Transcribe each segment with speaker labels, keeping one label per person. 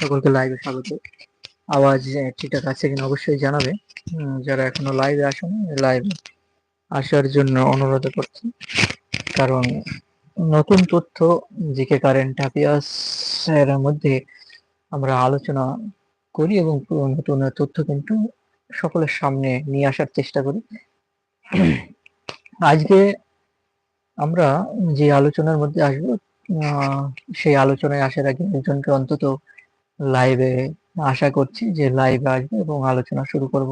Speaker 1: সকলকে লাইভে স্বাগত। আওয়াজ ঠিকঠাক আছে কিনা অবশ্যই জানাবে। যারা এখনও লাইভে আসেনি লাইভে আসার জন্য অনুরোধ করছি। কারণ নতুন তথ্য, জিকে কারেন্ট অ্যাফেয়ার্স এর মধ্যে আমরা আলোচনা করি এবং নতুন তথ্য কিন্তু সকলের সামনে নিয়ে আসার চেষ্টা করি। আজকে আমরা যে আলোচনার মধ্যে আসব সেই আলোচনায় আসার আগে একজনকে অন্তত লাইভে আশা করছি যে লাইভে আসবে এবং আলোচনা শুরু করব।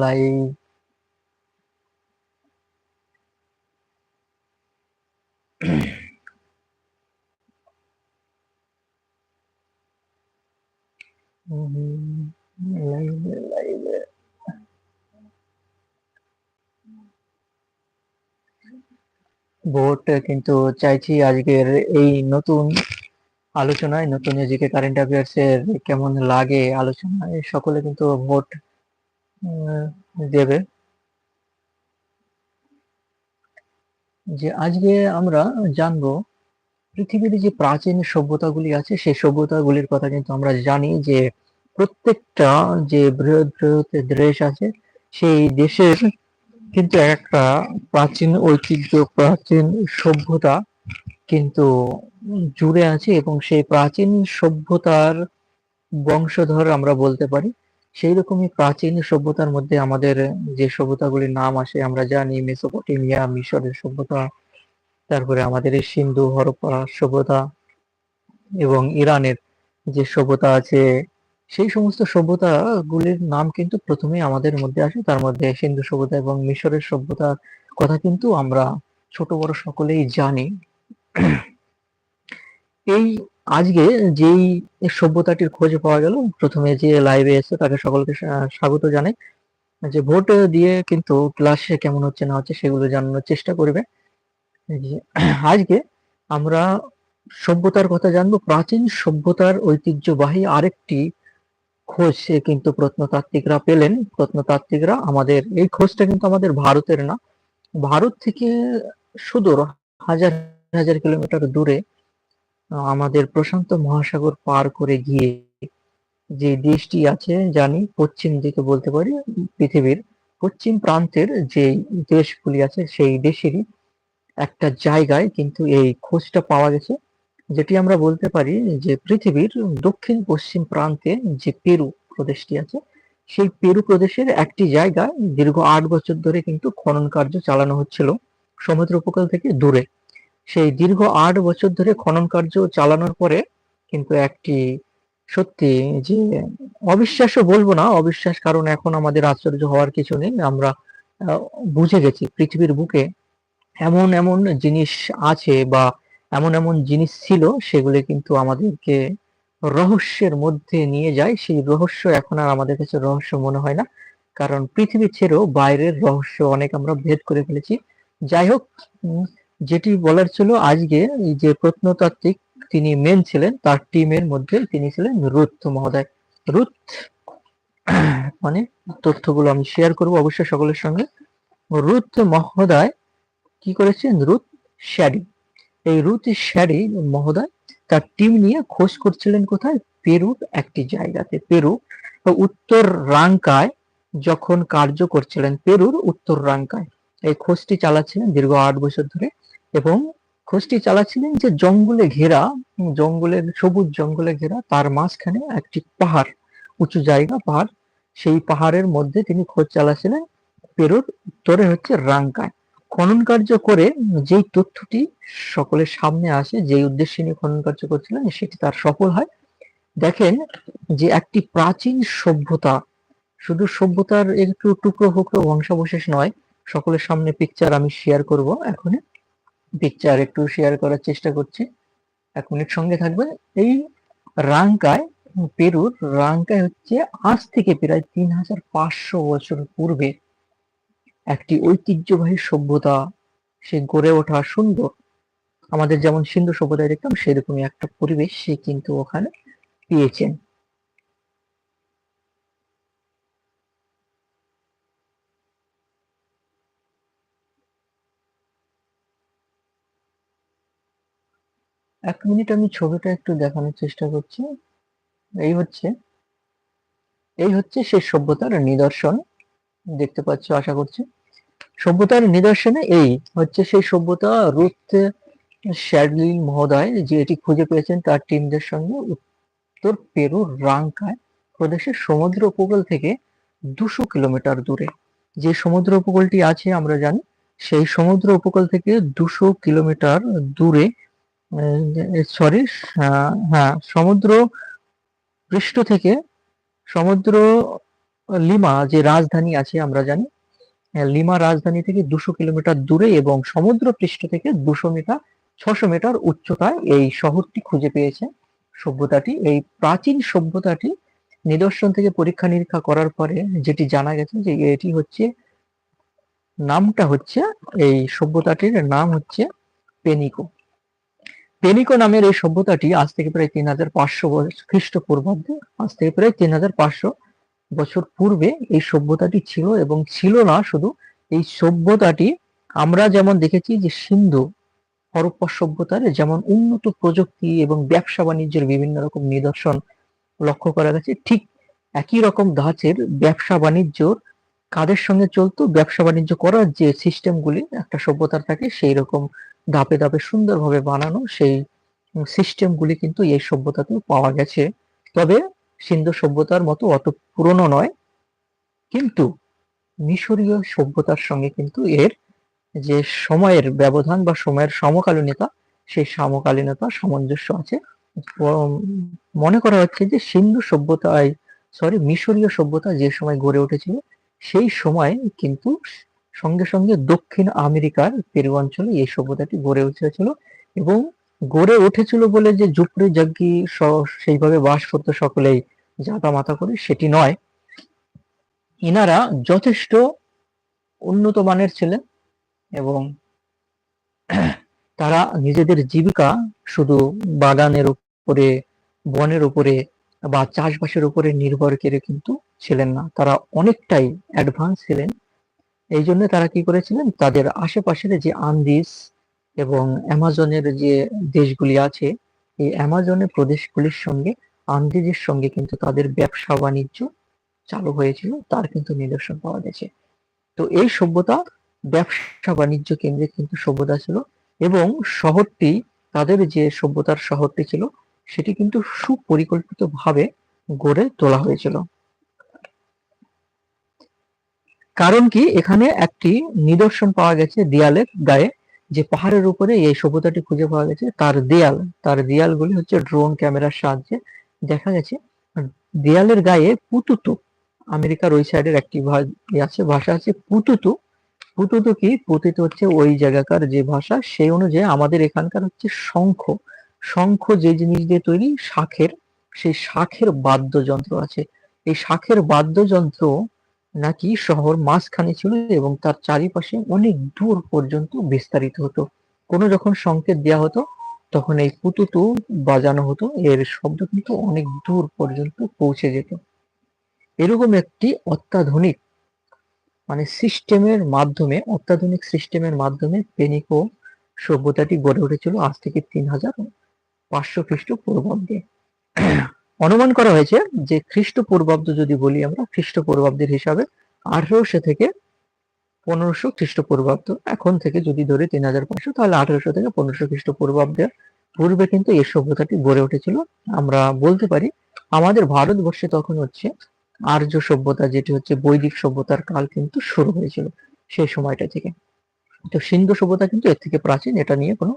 Speaker 1: লাইভ ভোট কিন্তু চাইছি আজকের এই নতুন আলোচনায় নতুন এজিকে কারেন্ট অ্যাফেয়ার্স এর কেমন লাগে আলোচনায় সকলে কিন্তু ভোট আহ, দেবে। যে আজকে আমরা জানব পৃথিবীর যে প্রাচীন সভ্যতাগুলি আছে, সেই সভ্যতাগুলির কথা কিন্তু আমরা জানি যে প্রত্যেকটা যে বৃহৎ বৃহৎ দেশ আছে, সেই দেশের কিন্তু একটা প্রাচীন ঐতিহ্য, প্রাচীন সভ্যতা কিন্তু জুড়ে আছে এবং সেই প্রাচীন সভ্যতার বংশধর আমরা বলতে পারি। সেই রকমই প্রাচীন সভ্যতার মধ্যে আমাদের যে সভ্যতাগুলির নাম আসে, আমরা জানি মেসোপটেমিয়া, মিশরের সভ্যতা, তারপরে আমাদের এই সিন্ধু হরপ্পা সভ্যতা এবং ইরানের যে সভ্যতা আছে, সেই সমস্ত সভ্যতা গুলির নাম কিন্তু প্রথমেই আমাদের মধ্যে আসে। তার মধ্যে সিন্ধু সভ্যতা এবং মিশরের সভ্যতার কথা কিন্তু আমরা ছোট বড় সকলেই জানি। এই আজকে যেই সভ্যতাটির খোঁজ পাওয়া গেল, প্রথমে যে লাইভে এসে তাকে সকলকে স্বাগত জানাই। যে ভোট দিয়ে কিন্তু ক্লাসে কেমন হচ্ছে না হচ্ছে সেগুলো জানানোর চেষ্টা করবে। আজকে আমরা সভ্যতার কথা জানব। প্রাচীন সভ্যতার ঐতিহ্যবাহী আরেকটি খোঁজ কিন্তু প্রত্নতাত্ত্বিকরা পেলেন। প্রত্নতাত্ত্বিকরা আমাদের, এই খোঁজটা কিন্তু আমাদের ভারতের না। ভারত থেকে সুদূর হাজার হাজার কিলোমিটার দূরে আমাদের প্রশান্ত মহাসাগর পার করে গিয়ে যে দেশটি আছে, জানি পশ্চিম দিকে বলতে পারি, পৃথিবীর পশ্চিম প্রান্তের যে দেশগুলি আছে, সেই দেশেরই একটা জায়গায় কিন্তু এই খোঁজটা পাওয়া গেছে, যেটি আমরা বলতে পারি যে পৃথিবীর দক্ষিণ পশ্চিম প্রান্তে যে পেরু প্রদেশটি আছে, সেই পেরু প্রদেশের একটি জায়গায় দীর্ঘ আট বছর ধরে কিন্তু খনন কার্য চালানো হচ্ছিল সমুদ্র উপকূল থেকে দূরে। সেই দীর্ঘ আট বছর ধরে খনন কার্য চালানোর পরে কিন্তু একটি সত্যি যে অবিশ্বাস্য বলব না, অবিশ্বাস কারণ এখন আমাদের আশ্চর্য হওয়ার কিছু নেই। আমরা বুঝে গেছি পৃথিবীর বুকে এমন এমন জিনিস আছে বা এমন এমন জিনিস ছিল, সেগুলি কিন্তু আমাদেরকে রহস্যের মধ্যে নিয়ে যায়। সেই রহস্য এখন আর আমাদের কাছে রহস্য মনে হয় না, কারণ পৃথিবী ছেড়েও বাইরের রহস্য অনেক আমরা ভেদ করে ফেলেছি। যাই হোক যেটি বলার ছিল আজকে যে প্রত্নতাত্ত্বিক তিনি মেন ছিলেন, তার টিমের মধ্যে তিনি ছিলেন রুথ মহোদয়। রুথ মানে তথ্যগুলো আমি শেয়ার করব অবশ্যই সকলের সঙ্গে। রুথ মহোদয় কি করেছেন? Ruth Shady. এই রুথ শ্যাডি মহোদয় তার টিম নিয়ে খোঁজ করছিলেন কোথায়? পেরুর একটি জায়গাতে। পেরু উত্তর রাঙ্কায় যখন কার্য করছিলেন, পেরুর উত্তর রাঙ্কায়। এই খোঁজটি চালাচ্ছিলেন দীর্ঘ আট বছর ধরে। এবং খোঁজটি চালাচ্ছিলেন যে জঙ্গলে ঘেরা জঙ্গলের, সবুজ জঙ্গলে ঘেরা, তার মাঝখানে একটি পাহাড়, উঁচু জায়গা পাহাড়। সেই পাহাড়ের মধ্যে তিনি খোঁজ চালাচ্ছিলেন পেরুর উত্তরে হচ্ছে রাঙ্কায়। খনন কার্য করে যেই তথ্যটি সকলের সামনে আসে, যেই উদ্দেশ্যে নিয়ে খনন কার্য করছিলেন, সেটি তার সফল হয়। দেখেন যে একটি প্রাচীন সভ্যতা, শুধু সভ্যতার একটু টুকরো ফুকরো বংশাবশেষ নয়, সকলের সামনে পিকচার আমি শেয়ার করব এখন পিকচার একটু শেয়ার করার চেষ্টা করছি। এক মিনিট সঙ্গে থাকবে এই রাঙ্কায়, পেরুর রাঙ্কায় হচ্ছে আজ থেকে প্রায় তিন হাজার পাঁচশো বছর পূর্বে একটি ঐতিহ্যবাহী সভ্যতা সে গড়ে ওঠা সুন্দর। আমাদের যেমন সিন্ধু সভ্যতায় দেখতাম, সেরকমই একটা পরিবেশ সে কিন্তু ওখানে পেয়েছেন। এক মিনিট আমি ছবিটা একটু দেখানোর চেষ্টা করছি। এই হচ্ছে এই হচ্ছে সেই সভ্যতার নিদর্শন। দেখতে পাচ্ছ, আশা করছি। সভ্যতার নিদর্শনে এই হচ্ছে সেই সভ্যতা রুথ শ্যাডলিন মহোদয়, যে এটি খুঁজে পেয়েছেন তার টিমদের সঙ্গে উত্তর পেরুর রাঙ্কায় প্রদেশের সমুদ্র উপকূল থেকে দুশো কিলোমিটার দূরে। যে সমুদ্র উপকূলটি আছে, আমরা জানি, সেই সমুদ্র উপকূল থেকে দুশো কিলোমিটার দূরে সরি হ্যাঁ সমুদ্র পৃষ্ঠ থেকে সমুদ্র লিমা যে রাজধানী আছে আমরা জানি লিমা রাজধানী থেকে দুশো কিলোমিটার দূরে এবং সমুদ্র পৃষ্ঠ থেকে দুশো মিটার, ছশো মিটার উচ্চতায় এই শহরটি খুঁজে পেয়েছে। সভ্যতাটি, এই প্রাচীন সভ্যতাটি নিদর্শন থেকে পরীক্ষা নিরীক্ষা করার পরে যেটি জানা গেছে যে এটি হচ্ছে, নামটা হচ্ছে, এই সভ্যতাটির নাম হচ্ছে পেনিকো। পেনিকো নামের এই সভ্যতাটি আজ থেকে প্রায় তিন হাজার পাঁচশো বছর খ্রিস্টপূর্বাব্দে আজ থেকে প্রায় তিন হাজার পাঁচশো বছর পূর্বে এই সভ্যতাটি ছিল এবং ছিল না শুধু। এই সভ্যতাটি আমরা যেমন দেখেছি যে সিন্ধু হরপ্পা সভ্যতার যেমন উন্নত প্রযুক্তি এবং ব্যবসা বাণিজ্যের বিভিন্ন রকম নিদর্শন লক্ষ্য করা গেছে, ঠিক একই রকম ধাঁচের ব্যবসা বাণিজ্য কাদের সঙ্গে চলতো? ব্যবসা বাণিজ্য করার যে সিস্টেমগুলি একটা সভ্যতার থাকে সেই রকম ধাপে ধাপে সুন্দরভাবে বানানো সেই সিস্টেমগুলি কিন্তু এই সভ্যতাতেও পাওয়া গেছে। তবে সিন্ধু সভ্যতার মতো অত পুরনো নয়, কিন্তু মিশরীয় সভ্যতার সঙ্গে কিন্তু এর যে সময়ের ব্যবধান বা সময়ের সমকালীনতা, সেই সমকালীনতা সামঞ্জস্য আছে। মনে করা হচ্ছে যে সিন্ধু সভ্যতায় সরি মিশরীয় সভ্যতা যে সময় গড়ে উঠেছিল, সেই সময় কিন্তু সঙ্গে সঙ্গে দক্ষিণ আমেরিকার পেরু অঞ্চলে এই সভ্যতাটি গড়ে উঠেছিল এবং গড়ে উঠেছিল বলে যে জুপড়ি জাগ্গি সেইভাবে বাস করতো সকলেই জাতা মাতা করে সেটি নয়। ইনারা যথেষ্ট উন্নত মানের ছিলেন এবং তারা নিজেদের জীবিকা শুধু বাগানের উপরে, বনের উপরে বা চাষবাসের উপরে নির্ভর করে কিন্তু ছিলেন না। তারা অনেকটাই অ্যাডভান্স ছিলেন। এই জন্য তারা কি করেছিলেন? তাদের আশেপাশের যে আন্দিস এবং অ্যামাজনের যে দেশগুলি আছে, এই অ্যামাজনের প্রদেশগুলির সঙ্গে, আন্দিজের সঙ্গে কিন্তু তাদের ব্যবসা বাণিজ্য চালু হয়েছিল, তার কিন্তু নিদর্শন পাওয়া গেছে। তো এই সভ্যতা ব্যবসা বাণিজ্য কেন্দ্রে কিন্তু সভ্যতা ছিল এবং শহরটি, তাদের যে সভ্যতার শহরটি ছিল, সেটি কিন্তু সুপরিকল্পিত ভাবে গড়ে তোলা হয়েছিল। কারণ কি? এখানে একটি নিদর্শন পাওয়া গেছে দেয়ালের গায়ে, যে পাহাড়ের উপরে এই সভ্যতাটি খুঁজে পাওয়া গেছে, তার দেয়াল। তার দেয়ালগুলি হচ্ছে ড্রোন ক্যামেরার সাহায্যে দেখা গেছে। দেয়ালের গায়ে পুতুতু। আমেরিকার ওই সাইডের একটি আছে, ভাষা আছে পুতুতু। পুতুতু কি? পুতিত হচ্ছে ওই জায়গাকার যে ভাষা, সেই অনুযায়ী আমাদের এখানকার হচ্ছে শঙ্খ। শঙ্খ যে জিনিস দিয়ে তৈরি, শাখের। সেই শাখের বাদ্যযন্ত্র আছে। এই শাখের বাদ্যযন্ত্র নাকি শহর মাঝখানে ছিল এবং তার চারিপাশে অনেক দূর পর্যন্ত বিস্তারিত হতো। কোনো যখন সংকেত দেওয়া হতো, তখন এই পুতুতু বাজানো হতো। এর শব্দ কিন্তু অনেক দূর পর্যন্ত পৌঁছে যেত। এরকম একটি অত্যাধুনিক মানে সিস্টেমের মাধ্যমে, অত্যাধুনিক সিস্টেমের মাধ্যমে পেনিকো সভ্যতাটি গড়ে উঠেছিল আজ থেকে তিন হাজার পাঁচশো খ্রিস্টপূর্বাব্দে অনুমান করা হয়েছে যে খ্রিস্টপূর্বাব্দ যদি বলি আমরা, খ্রিস্টপূর্বাব্দের হিসাবে আঠারোশো থেকে পনেরোশো খ্রিস্টপূর্বাব্দ, এখন থেকে যদি ধরি তিন হাজার পাঁচশো, তাহলে আঠারোশো থেকে পনেরোশো খ্রিস্টপূর্বাব্দের পূর্বে কিন্তু এই সভ্যতাটি গড়ে উঠেছিল। আমরা বলতে পারি, আমাদের ভারতবর্ষে তখন হচ্ছে আর্য সভ্যতা, যেটি হচ্ছে বৈদিক সভ্যতার কাল কিন্তু শুরু হয়েছিল সেই সময়টা থেকে। তো সিন্ধু সভ্যতা কিন্তু এর থেকে প্রাচীন, এটা নিয়ে কোনো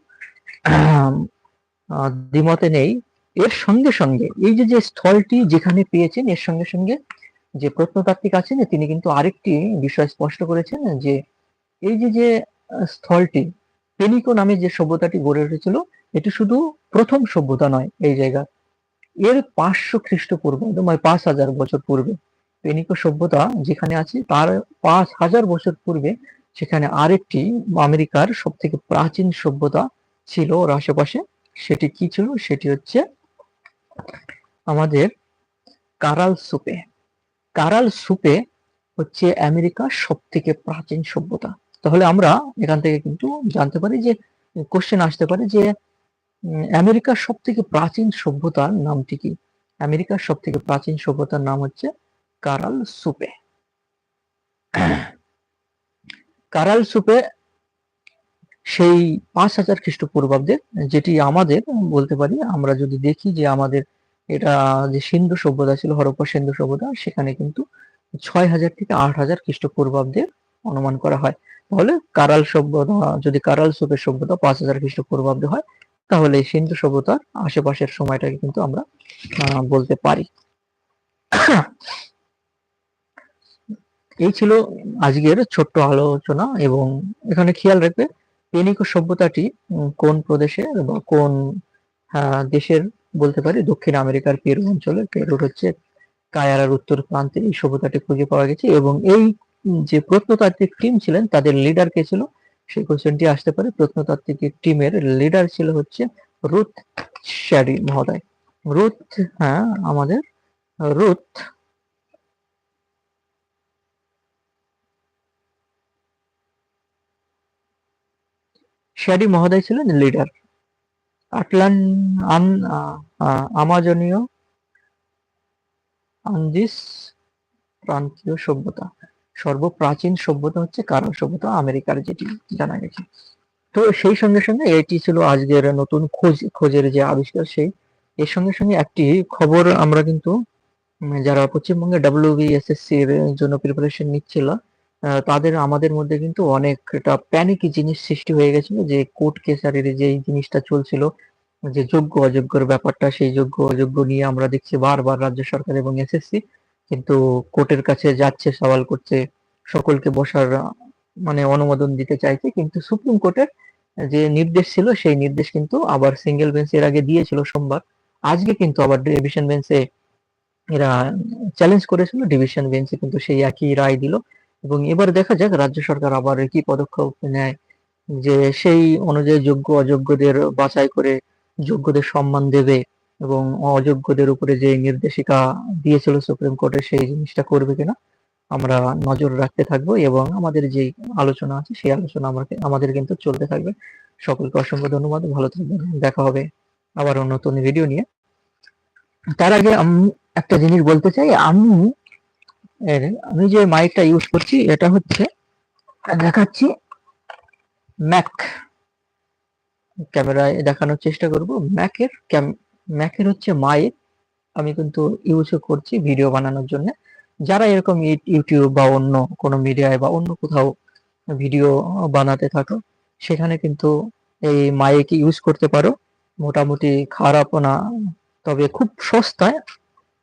Speaker 1: দ্বিমতে নেই। এর সঙ্গে সঙ্গে এই যে যে স্থলটি যেখানে পেয়েছেন, এর সঙ্গে সঙ্গে যে প্রত্নতাত্ত্বিক আছেন, তিনি কিন্তু আরেকটি বিষয় স্পষ্ট করেছেন যে, এই যে যে স্থলটি, পেনিকো নামে যে সভ্যতাটি গড়ে উঠেছিল, এটি শুধু প্রথম সভ্যতা নয় এই জায়গা। এর পাঁচশো খ্রিস্টপূর্ব মানে পাঁচ হাজার বছর পূর্বে, পেনিকো সভ্যতা যেখানে আছে, তার পাঁচ হাজার বছর পূর্বে, সেখানে আরেকটি আমেরিকার সব থেকে প্রাচীন সভ্যতা ছিল ওর আশেপাশে। সেটি কি ছিল? সেটি হচ্ছে আমাদের কারাল সুপে কারাল সুপে হচ্ছে আমেরিকার সব থেকে প্রাচীন সভ্যতা। তাহলে আমরা এখান থেকে কিন্তু জানতে পারি যে কোশ্চেন আসতে পারে যে আমেরিকার সব থেকে প্রাচীন সভ্যতার নামটি কি? আমেরিকার সব থেকে প্রাচীন সভ্যতার নাম হচ্ছে কারাল সুপে কারাল সুপে সেই পাঁচ হাজার খ্রিস্টপূর্বাব্দে যেটি আমাদের, বলতে পারি, আমরা যদি দেখি যে আমাদের এটা যে সিন্ধু সভ্যতা ছিল, হরপ্পা সিন্ধু সভ্যতা, সেখানে কিন্তু ছয় হাজার থেকে আট হাজার খ্রিস্টপূর্বাব্দে অনুমান করা হয়। তাহলে কারাল সভ্যতা, যদি কারাল সুপের সভ্যতা পাঁচ হাজার খ্রিস্টপূর্বাব্দে হয়, তাহলে সিন্ধু সভ্যতার আশেপাশের সময়টাকে কিন্তু আমরা বলতে পারি। এই ছিল আজকের ছোট্ট আলোচনা, এবং এখানে খেয়াল রাখবে পেনিকো সভ্যতাটি কোন প্রদেশের বা কোন দেশের বলতে পারি, দক্ষিণ আমেরিকার পেরু অঞ্চলে, পেরুর হচ্ছে কায়ারার উত্তর প্রান্তে এই সভ্যতাটি খুঁজে পাওয়া গেছে এবং এই যে প্রত্নতাত্ত্বিক টিম ছিলেন, তাদের লিডার কে ছিল? সেই কোশ্চেনটি আসতে পারে। প্রত্নতাত্ত্বিক টিমের লিডার ছিল হচ্ছে রুথ শ্যারি মহোদয়। রুথ হ্যাঁ আমাদের রুথ শ্যারি মহোদয় ছিলেন লিডার আটলান আমাজনীয় আনজিস প্রান্তীয় সভ্যতা। সর্বপ্রাচীন সভ্যতা হচ্ছে কারণ সভ্যতা, আমেরিকার যেটি, জানা গেছে। তো সেই সঙ্গে সঙ্গে এটি ছিল আজকের নতুন খোঁজ, খোঁজের যে আবিষ্কার সেই। এর সঙ্গে সঙ্গে একটি খবর আমরা কিন্তু যারা পশ্চিমবঙ্গে ডাব্লিউবিএসএসসি এর জন্য প্রিপারেশন নিচ্ছিল তাদের আমাদের মধ্যে কিন্তু অনেকটা প্যানিকি জিনিস সৃষ্টি হয়ে গেছিল যে কোর্ট কেসারের যে জিনিসটা চলছিল, যে যোগ্য অযোগ্যর ব্যাপারটা, সেই যোগ্য অযোগ্য নিয়ে আমরা দেখছি বারবার রাজ্য সরকার এবং এসএসসি কিন্তু কোর্টের কাছে যাচ্ছে, সওয়াল করছে, সকলকে বসার মানে অনুমোদন দিতে চাইছে। কিন্তু সুপ্রিম কোর্টের যে নির্দেশ ছিল, সেই নির্দেশ কিন্তু আবার সিঙ্গেল বেঞ্চ এর আগে দিয়েছিল সোমবার। আজকে কিন্তু আবার ডিভিশন বেঞ্চে এরা চ্যালেঞ্জ করেছিল ডিভিশন বেঞ্চে কিন্তু সেই একই রায় দিল। এবং এবার দেখা যাক রাজ্য সরকার আবার কি পদক্ষেপ নেয় যে সেই অনুযায়ী যোগ্য, অযোগ্যদের বাছাই করে যোগ্যদের সম্মান দেবে এবং অযোগ্যদের উপরে যে নির্দেশিকা দিয়েছিল সুপ্রিম কোর্টে সেই জিনিসটা করবে কিনা আমরা নজর রাখতে থাকব এবং আমাদের যে আলোচনা আছে সেই আলোচনা আমাকে, আমাদের কিন্তু চলতে থাকবে। সকলকে অসংখ্য ধন্যবাদ, ভালো থাকবেন, দেখা হবে আবার নতুন ভিডিও নিয়ে। তার আগে আমি একটা জিনিস বলতে চাই, আমি এর, আমি যে মাইকটা ইউজ করছি, এটা হচ্ছে, দেখাচ্ছি ম্যাক ক্যামেরায় দেখানোর চেষ্টা করব। ম্যাকের ম্যাকের হচ্ছে মাইক আমি কিন্তু ইউজ করছি ভিডিও বানানোর জন্য। যারা এরকম ইউ- ইউটিউব বা অন্য কোনো মিডিয়ায় বা অন্য কোথাও ভিডিও বানাতে থাকো, সেখানে কিন্তু এই মাইক ইউজ করতে পারো। মোটামুটি খারাপও না, তবে খুব সস্তায়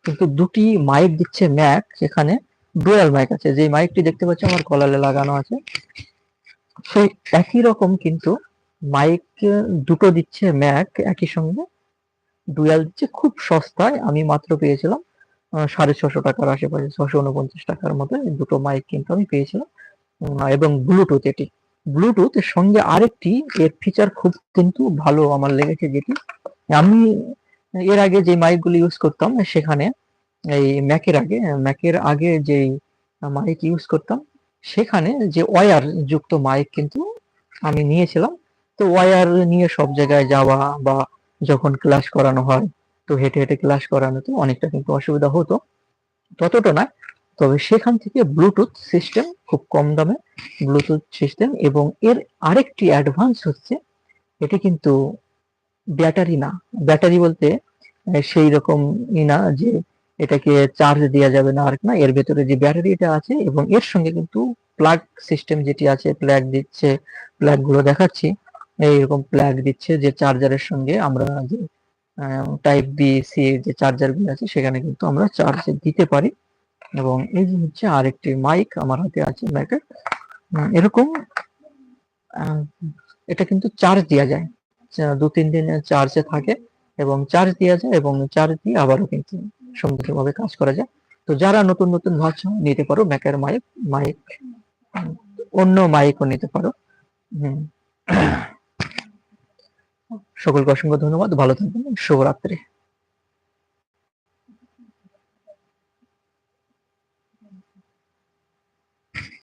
Speaker 1: কিন্তু দুটি মাইক দিচ্ছে ম্যাক এখানে ডুয়াল মাইক আছে। যে মাইকটি দেখতে পাচ্ছি আমার কলারে লাগানো আছে। সেই একই রকম কিন্তু মাইক দুটো দিচ্ছে ম্যাক একই সঙ্গে ডুয়াল দিচ্ছে। খুব সস্তায়, আমি মাত্র পেয়েছিলাম সাড়ে ছশো টাকার আশেপাশে, ছশো উনপঞ্চাশ টাকার মতো দুটো মাইক কিন্তু আমি পেয়েছিলাম। এবং ব্লুটুথ এটি। ব্লুটুথ এর সঙ্গে আরেকটি, এর ফিচার খুব কিন্তু ভালো আমার লেগেছে যেটি, আমি এর আগে যে মাইকগুলো ইউজ করতাম সেখানে, এই ম্যাকের আগে ম্যাকের আগে যে মাইক ইউজ করতাম, সেখানে যে ওয়ার যুক্ত মাইক কিন্তু আমি নিয়েছিলাম। তো ওয়ার নিয়ে সব জায়গায় যাওয়া বা যখন ক্লাস করানো হয়, তো হেঁটে হেঁটে ক্লাস করানোতে অনেকটা কিন্তু অসুবিধা হতো। ততটা না তবে সেখান থেকে ব্লুটুথ সিস্টেম খুব কম দামে ব্লুটুথ সিস্টেম এবং এর আরেকটি অ্যাডভান্স হচ্ছে, এটি কিন্তু ব্যাটারি না। ব্যাটারি বলতে সেই রকম ই না যে এটাকে চার্জ দেওয়া যাবে না আর না। এর ভেতরে যে ব্যাটারিটা আছে এবং এর সঙ্গে কিন্তু প্লাগ সিস্টেম যেটি আছে প্লাগ দিচ্ছে প্লাগগুলো দেখাচ্ছি। এইরকম প্লাগ দিচ্ছে যে চার্জারের সঙ্গে আমরা যে টাইপ বি সি যে চার্জারগুলো আছে, সেখানে কিন্তু আমরা চার্জ দিতে পারি। এবং এই যে হচ্ছে আরেকটি মাইক আমার হাতে আছে ম্যাকের এরকম এটা কিন্তু চার্জ দেওয়া যায়। দু, তিন দিন চার্জে থাকে এবং চার্জ দেওয়া যায় এবং চার্জ দিয়ে আবারও কিন্তু সুন্দরভাবে কাজ করা যায়। তো যারা নতুন নতুন ভাষ নিতে পারো, ম্যাকের মাইক মাইক, অন্য মাইকও নিতে পারো। হম। সকলকে অসংখ্য ধন্যবাদ। ভালো থাকবেন। শুভরাত্রি।